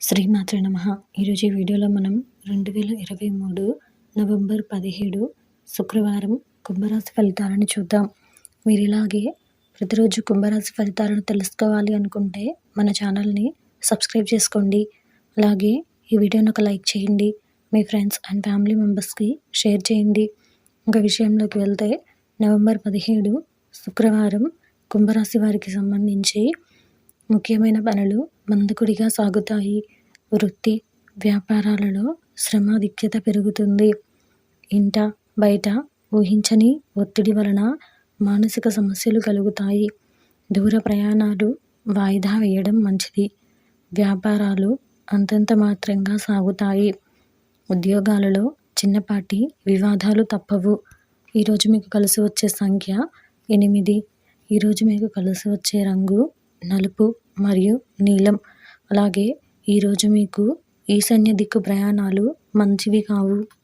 శ్రీమాత్ర నమ. ఈరోజు ఈ వీడియోలో మనం రెండు వేల ఇరవై మూడు నవంబర్ పదిహేడు శుక్రవారం కుంభరాశి ఫలితాలను చూద్దాం. మీరు ఇలాగే ప్రతిరోజు కుంభరాశి ఫలితాలను తెలుసుకోవాలి అనుకుంటే మన ఛానల్ని సబ్స్క్రైబ్ చేసుకోండి. అలాగే ఈ వీడియోని ఒక లైక్ చేయండి. మీ ఫ్రెండ్స్ అండ్ ఫ్యామిలీ మెంబర్స్కి షేర్ చేయండి. ఒక విషయంలోకి వెళ్తే నవంబర్ పదిహేడు శుక్రవారం కుంభరాశి వారికి సంబంధించి ముఖ్యమైన పనులు మందకుడిగా సాగుతాయి. వృత్తి వ్యాపారాలలో శ్రమాధిక్యత పెరుగుతుంది. ఇంట బయట ఊహించని ఒత్తిడి వలన మానసిక సమస్యలు కలుగుతాయి. దూర ప్రయాణాలు వాయిదా వేయడం మంచిది. వ్యాపారాలు అంతంత మాత్రంగా సాగుతాయి. ఉద్యోగాలలో చిన్నపాటి వివాదాలు తప్పవు. ఈరోజు మీకు కలిసి వచ్చే సంఖ్య ఎనిమిది. ఈరోజు మీకు కలిసి వచ్చే రంగు నలుపు మరియు నీలం. అలాగే ఈరోజు మీకు ఈశాన్య దిక్కు ప్రయాణాలు మంచివి కావు.